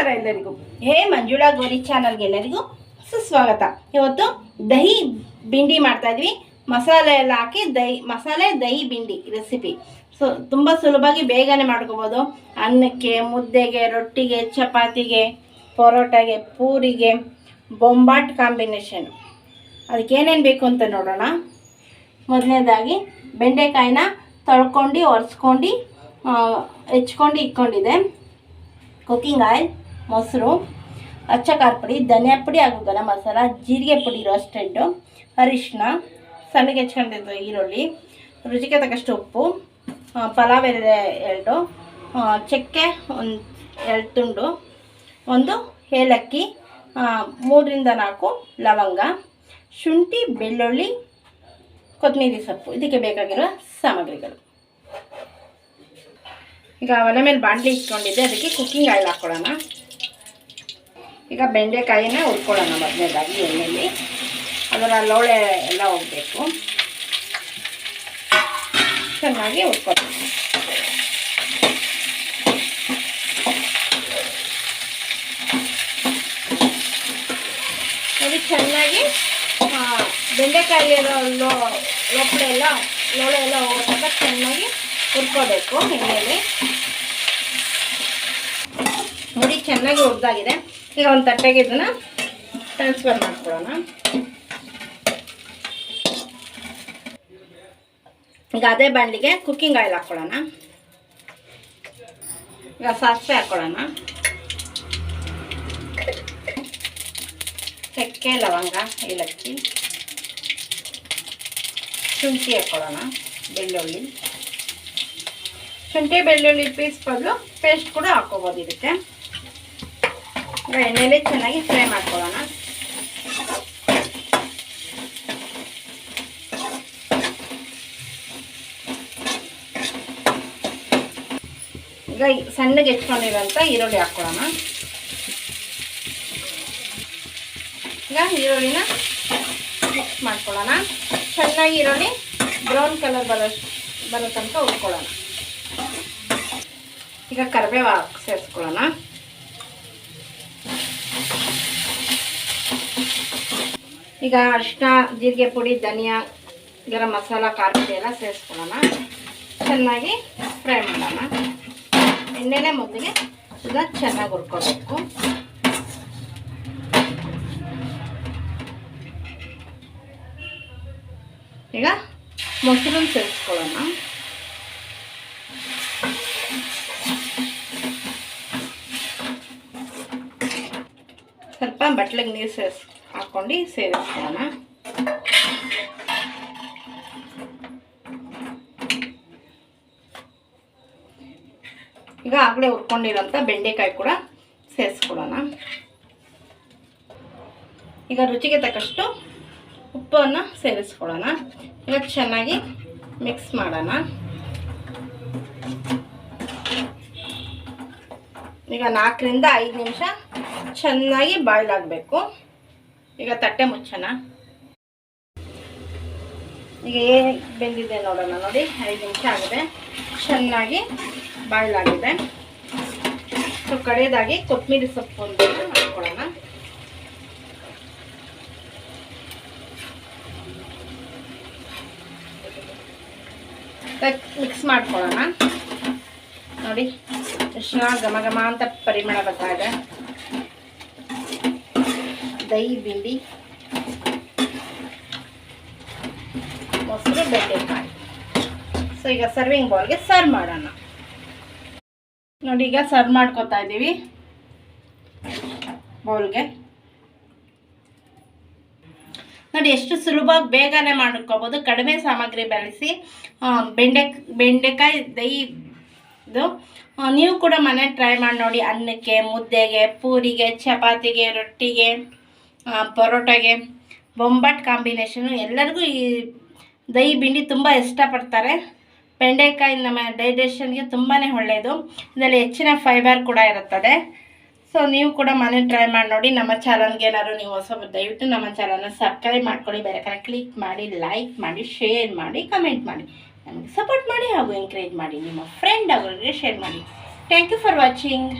ನಮಸ್ಕಾರ ಎಲ್ಲರಿಗೂ. ಹೇ ಮಂಜುಳಾ ಗೋರಿ ಚಾನಲ್ಗೆ ಎಲ್ಲರಿಗೂ ಸುಸ್ವಾಗತ. ಇವತ್ತು ದಹಿ ಬಿಂಡಿ ಮಾಡ್ತಾ ಇದ್ವಿ. ಮಸಾಲೆ ಎಲ್ಲ ಹಾಕಿ ದಹಿ, ಮಸಾಲೆ, ದಹಿ ಬಿಂಡಿ ರೆಸಿಪಿ ಸೊ ತುಂಬ ಸುಲಭವಾಗಿ ಬೇಗನೆ ಮಾಡ್ಕೋಬೋದು. ಅನ್ನಕ್ಕೆ, ಮುದ್ದೆಗೆ, ರೊಟ್ಟಿಗೆ, ಚಪಾತಿಗೆ, ಪರೋಟಾಗೆ, ಪೂರಿಗೆ, ಬೊಂಬಾಟ್ ಕಾಂಬಿನೇಷನ್ ಅದಕ್ಕೆ ಏನೇನು ಬೇಕು ಅಂತ ನೋಡೋಣ. ಮೊದಲನೇದಾಗಿ ಬೆಂಡೆಕಾಯಿನ ತೊಳ್ಕೊಂಡು, ಒರೆಸ್ಕೊಂಡು ಹೆಚ್ಕೊಂಡು ಇಟ್ಕೊಂಡಿದೆ ಕುಕ್ಕಿಂಗ್ ಆಯಿಲ್ ಮೊಸರು ಅಚ್ಚ ಖಾರ ಪುಡಿ ಧನಿಯಾ ಪುಡಿ ಹಾಗೂ ಗರಂ ಮಸಾಲ ಜೀರಿಗೆ ಪುಡಿ ರೋಸ್ಟೆಡ್ಡು ಅರಿಶಿನ ಸಣ್ಣಗೆ ಹೆಚ್ಕೊಂಡಿದ್ದು ಈರುಳ್ಳಿ ರುಚಿಗೆ ತಕ್ಕಷ್ಟು ಉಪ್ಪು ಪಲಾವ್ ಎರಡು ಆ, ಚಕ್ಕೆ ಒಂದು ಎರಡು ತುಂಡು ಒಂದು ಏಲಕ್ಕಿ ಮೂರರಿಂದ ನಾಲ್ಕು ಲವಂಗ ಶುಂಠಿ ಬೆಳ್ಳುಳ್ಳಿ ಕೊತ್ತಂಬರಿ ಸೊಪ್ಪು. ಇದಕ್ಕೆ ಬೇಕಾಗಿರುವ ಸಾಮಗ್ರಿಗಳು. ಈಗ ಒಲೆ ಮೇಲೆ ಬಾಣಲಿ ಇಟ್ಕೊಂಡಿದ್ದೆ. ಅದಕ್ಕೆ ಕುಕ್ಕಿಂಗ್ ಆಯಿಲ್ ಹಾಕ್ಕೊಳ್ಳೋಣ ಈಗ ಬೆಂಡೆಕಾಯಿನ ಹುರ್ಕೊಳ್ಳೋಣ ಮೊದಲನೇದಾಗಿ ಎಣ್ಣೆಯಲ್ಲಿ ಅದರ ಲೋಳೆ ಎಲ್ಲ ಹೋಗಬೇಕು. ಚೆನ್ನಾಗಿ ಹುರ್ಕೊಳ್ಬೇಕು ನೋಡಿ ಚೆನ್ನಾಗಿ ಬೆಂಡೆಕಾಯಿ ಇರೋ ಲೋ ಲೋಪಡೆ ಎಲ್ಲ, ಲೋಳೆ ಎಲ್ಲ ಹೋಗೋದಾಗ ಚೆನ್ನಾಗಿ ಹುರ್ಕೋಬೇಕು ಎಣ್ಣೆಯಲ್ಲಿ ನೋಡಿ ಚೆನ್ನಾಗಿ ಹುರಿದಾಗಿದೆ. ಈಗ ಒಂದು ತಟ್ಟೆಗೆ ಇದನ್ನು ಟ್ರಾನ್ಸ್ಫರ್ ಮಾಡ್ಕೊಳ್ಳೋಣ. ಈಗ ಅದೇ ಕುಕ್ಕಿಂಗ್ ಆಯಿಲ್ ಹಾಕ್ಕೊಳ್ಳೋಣ ಈಗ ಸಾಸಿವೆ ಹಾಕ್ಕೊಳ್ಳೋಣ ಚಕ್ಕೆ, ಲವಂಗ, ಏಲಕ್ಕಿ. ಶುಂಠಿ ಹಾಕ್ಕೊಳ್ಳೋಣ ಬೆಳ್ಳುಳ್ಳಿ. ಶುಂಠಿ, ಬೆಳ್ಳುಳ್ಳಿ ಪೀಸ್ ಬದಲು ಪೇಸ್ಟ್ ಕೂಡ ಇದಕ್ಕೆ. ಎಣ್ಣೆಯಲ್ಲಿ ಚೆನ್ನಾಗಿ ಫ್ರೈ ಮಾಡ್ಕೊಳ್ಳೋಣ. ಈಗ ಸಣ್ಣಗೆ ಹೆಚ್ಕೊಂಡಿರೋಂಥ ಈರುಳ್ಳಿ ಹಾಕ್ಕೊಳ್ಳೋಣ. ಈಗ ಈರುಳ್ಳಿನ ಮಿಕ್ಸ್ ಮಾಡ್ಕೊಳ್ಳೋಣ. ಚೆನ್ನಾಗಿ ಈರುಳ್ಳಿ ಬ್ರೌನ್ ಕಲರ್ ಬರೋ ಬರೋ ತನಕ ಉಳ್ಕೊಳ್ಳೋಣ ಈಗ ಕರಿಬೇವು ಹಾಕಿ ಸೇರಿಸ್ಕೊಳ್ಳೋಣ. ಈಗ ಅರಿಶಿನ ಜೀರಿಗೆ ಪುಡಿ, ಧನಿಯಾ, ಗರಂ ಮಸಾಲ, ಖಾರ ಪುಡಿ ಎಲ್ಲ ಸೇರಿಸ್ಕೊಳ್ಳೋಣ. ಚೆನ್ನಾಗಿ ಫ್ರೈ ಮಾಡೋಣ. ಎಣ್ಣೆನೇ ಮೊದಲಿಗೆ ಈಗ ಚೆನ್ನಾಗಿ ಹುರ್ಕೋಬೇಕು. ಈಗ ಮೊಸರನ್ನ ಸೇರಿಸ್ಕೊಳ್ಳೋಣ. ಸ್ವಲ್ಪ ಬಟ್ಲಿಗೆ ನೀರು ಸೇರಿಸ್ ಹಾಕ್ಕೊಂಡು ಸೇರಿಸ್ಕೊಳ್ಳೋಣ. ಈಗ ಆಗಲೇ ಹುರ್ಕೊಂಡಿರೋಂಥ ಬೆಂಡೆಕಾಯಿ ಕೂಡ ಸೇರಿಸ್ಕೊಳ್ಳೋಣ. ಈಗ ರುಚಿಗೆ ತಕ್ಕಷ್ಟು ಉಪ್ಪನ್ನು ಸೇರಿಸ್ಕೊಳ್ಳೋಣ. ಈಗ ಚೆನ್ನಾಗಿ ಮಿಕ್ಸ್ ಮಾಡೋಣ. ಈಗ ನಾಲ್ಕರಿಂದ ಐದು ನಿಮಿಷ ಚೆನ್ನಾಗಿ ಬಾಯ್ಲ್ ಆಗಬೇಕು. ಈಗ ತಟ್ಟೆ ಮುಚ್ಚೋಣ. ಈಗ ಏನು ಬೆಂದಿದೆ ನೋಡೋಣ ನೋಡಿ. ಐದು ನಿಮಿಷ ಆಗಿದೆ. ಚೆನ್ನಾಗಿ ಬಾಯ್ಲ್ ಆಗಿದೆ ಸೊ, ಕಡೆಯದಾಗಿ ಕೊತ್ತಂಬರಿ ಸೊಪ್ಪು ಒಂದು ಹಾಕ್ಕೊಳ್ಳೋಣ ಮಿಕ್ಸ್ ಮಾಡ್ಕೊಳ್ಳೋಣ. ನೋಡಿ, ಎಷ್ಟು ಘಮ ಘಮ ಅಂತ ಪರಿಮಳ ಬರ್ತಾ ಇದೆ. ದಹಿ ಬಿಂಡಿ. ಮೊಸರು ಬೆಂಡೆಕಾಯಿ ಸೊ ಈಗ ಸರ್ವಿಂಗ್ ಬೌಲ್ಗೆ ಸರ್ವ್ ಮಾಡೋಣ. ನೋಡಿ, ಈಗ ಸರ್ವ್ ಮಾಡ್ಕೊತಾ ಇದ್ದೀವಿ. ಬೌಲ್ಗೆ ನೋಡಿ, ಎಷ್ಟು ಸುಲಭವಾಗಿ ಬೇಗನೆ ಮಾಡ್ಕೋಬೋದು. ಕಡಿಮೆ ಸಾಮಗ್ರಿ ಬಳಸಿ ಬೆಂಡೆ, ಬೆಂಡೆಕಾಯಿ ದಹಿ ಇದು ನೀವು ಕೂಡ ಮನೆ ಟ್ರೈ ಮಾಡಿ ನೋಡಿ. ಅನ್ನಕ್ಕೆ, ಮುದ್ದೆಗೆ, ಪೂರಿಗೆ, ಚಪಾತಿಗೆ, ರೊಟ್ಟಿಗೆ. ಪರೋಟಾಗೆ ಬೊಂಬಾಟ್ ಕಾಂಬಿನೇಷನು ಎಲ್ಲರಿಗೂ ಈ ದಹಿ ಬಿಂಡಿ ತುಂಬ ಇಷ್ಟಪಡ್ತಾರೆ. ಬೆಂಡೆಕಾಯಿ ನಮ್ಮ ಡೈಜೆಷನ್ಗೆ ತುಂಬಾ ಒಳ್ಳೆಯದು ಇದರಲ್ಲಿ ಹೆಚ್ಚಿನ ಫೈಬರ್ ಕೂಡ ಇರುತ್ತದೆ. ಸೊ ನೀವು ಕೂಡ ಮನೆ ಟ್ರೈ ಮಾಡಿ ನೋಡಿ. ನಮ್ಮ ಚಾನಲ್ಗೆ ಏನಾದ್ರು ನೀವು ಹೊಸ ದಯವಿಟ್ಟು ನಮ್ಮ ಚಾನಲ್ನ ಸಬ್ಸ್ಕ್ರೈಬ್ ಮಾಡ್ಕೊಳ್ಳಿ. ಬೇರೆ ಕಡೆ ಕ್ಲಿಕ್ ಮಾಡಿ ಲೈಕ್ ಮಾಡಿ ಶೇರ್ ಮಾಡಿ ಕಮೆಂಟ್ ಮಾಡಿ. ನಮಗೆ ಸಪೋರ್ಟ್ ಮಾಡಿ ಹಾಗೂ ಎಂಕರೇಜ್ ಮಾಡಿ. ನಿಮ್ಮ ಫ್ರೆಂಡ್ ಅವರಿಗೆ ಶೇರ್ ಮಾಡಿ. Thank you for watching